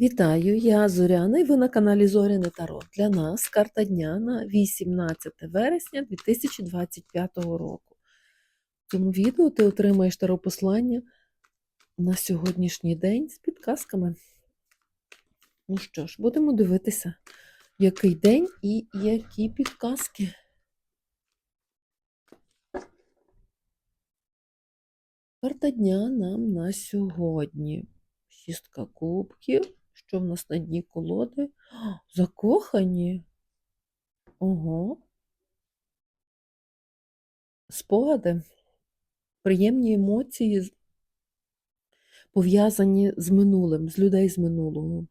Вітаю, я Зоряна і ви на каналі Зоряне Таро. Для нас карта дня на 18 вересня 2025 року. В цьому відео ти отримаєш таро послання на сьогоднішній день з підказками. Ну що ж, будемо дивитися, який день і які підказки. Карта дня нам на сьогодні. Шістка кубків. Що в нас на дні колоди? Закохані. Ого. Спогади, приємні емоції, пов'язані з минулим, з людей з минулого.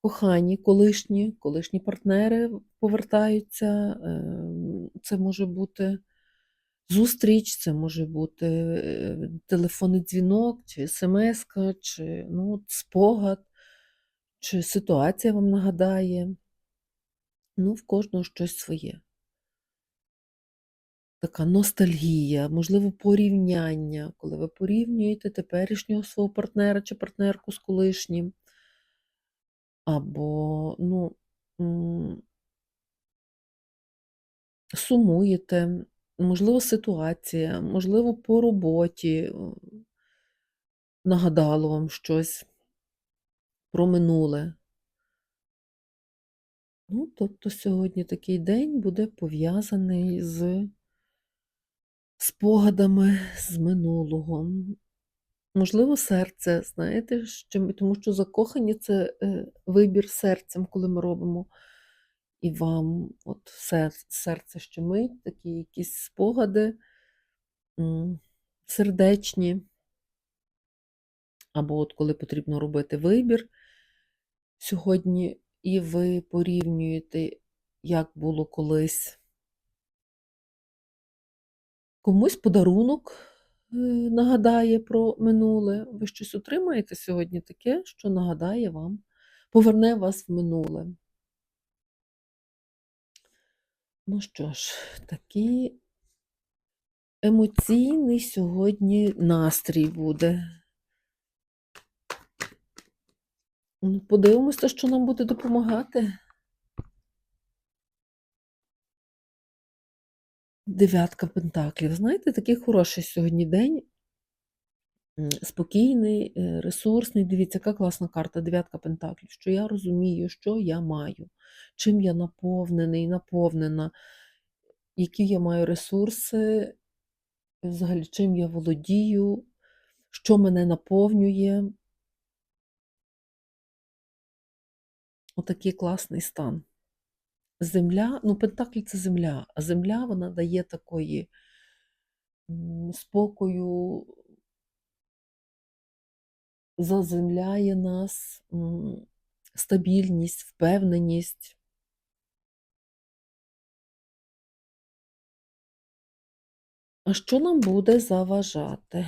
Кохані, колишні, колишні партнери повертаються. ем, Це може бути зустріч, це може бути е, телефонний дзвінок, чи смс, чи ну, спогад, чи ситуація вам нагадає. Ну, в кожного щось своє. Така ностальгія, можливо, порівняння, коли ви порівнюєте теперішнього свого партнера чи партнерку з колишнім. Або, ну, сумуєте, можливо, ситуація, можливо, по роботі нагадало вам щось про минуле. Ну, тобто сьогодні такий день буде пов'язаний з спогадами з минулого. Можливо, серце, знаєте, що, тому що закохані це е, вибір серцем, коли ми робимо. І вам от сер- серце щемить, такі якісь спогади сердечні. Або от коли потрібно робити вибір сьогодні, і ви порівнюєте, як було колись. Комусь подарунок е, нагадає про минуле. Ви щось отримаєте сьогодні таке, що нагадає вам, поверне вас в минуле. Ну що ж, такий емоційний сьогодні настрій буде. Ну, Подивимося, що нам буде допомагати. Дев'ятка пентаклів. Знаєте, такий хороший сьогодні день. Спокійний, е, ресурсний. Дивіться, яка класна карта дев'ятка пентаклів. Що я розумію, що я маю, чим я наповнений, наповнена, які я маю ресурси, взагалі, чим я володію, що мене наповнює. Отакий класний стан. Земля, ну, Пентаклі це земля, а земля вона дає такої спокою, заземляє нас, стабільність, впевненість. А що нам буде заважати?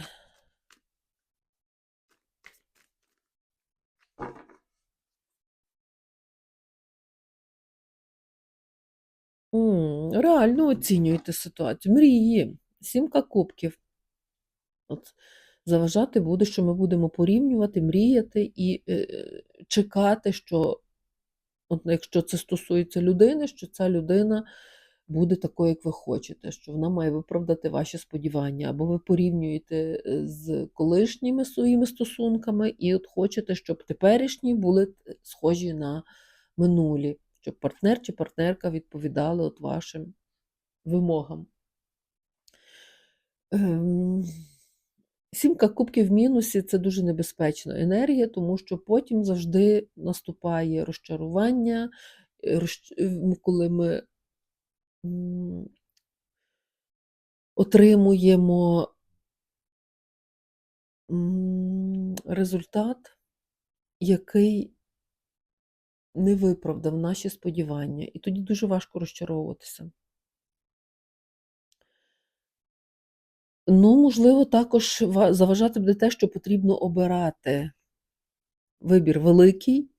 Реально оцінюєте ситуацію. Мрії, сімка кубків. От заважати буде, що ми будемо порівнювати, мріяти і е, чекати, що, от, якщо це стосується людини, що ця людина буде такою, як ви хочете, що вона має виправдати ваші сподівання, або ви порівнюєте е, з колишніми своїми стосунками, і от хочете, щоб теперішні були е, схожі на минулі, щоб партнер чи партнерка відповідали от вашим вимогам. Ем, Сімка кубків в мінусі це дуже небезпечна енергія, тому що потім завжди наступає розчарування, е, е, коли ми отримуємо результат, який не виправдав наші сподівання, і тоді дуже важко розчаровуватися. Ну, можливо, також заважати буде те, що потрібно обирати вибір великий,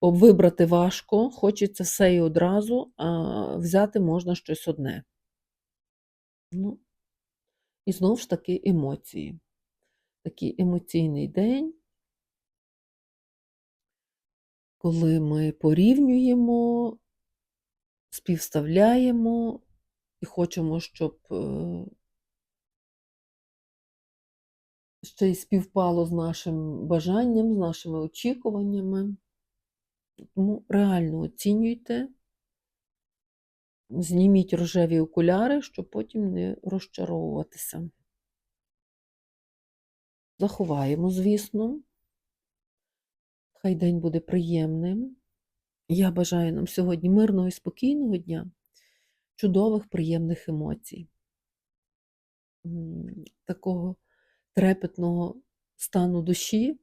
вибрати важко, хочеться все і одразу, а взяти можна щось одне. Ну, і знову ж таки емоції. такий емоційний день, коли ми порівнюємо, співставляємо і хочемо, щоб е, ще й співпало з нашим бажанням, з нашими очікуваннями. Тому реально оцінюйте, зніміть рожеві окуляри, щоб потім не розчаровуватися. Заховаємо, звісно. Хай день буде приємним. Я бажаю нам сьогодні мирного і спокійного дня, чудових, приємних емоцій, такого трепетного стану душі,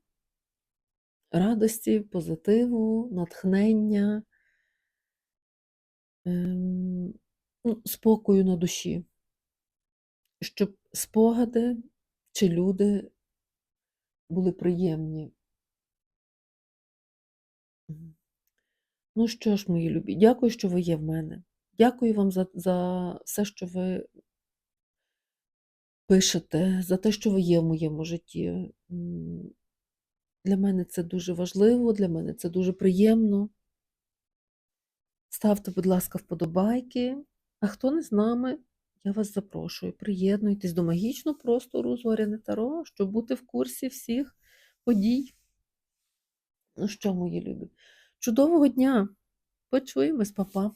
радості, позитиву, натхнення, ем, ну, спокою на душі, щоб спогади чи люди були приємні. Ну що ж, мої любі, дякую, що ви є в мене. Дякую вам за, за все, що ви пишете, за те, що ви є в моєму житті. Для мене це дуже важливо, для мене це дуже приємно. Ставте, будь ласка, вподобайки. А хто не з нами, я вас запрошую. Приєднуйтесь до магічного простору Зоряне Таро, щоб бути в курсі всіх подій. Ну що, мої любі? Чудового дня! Почуємось, папа!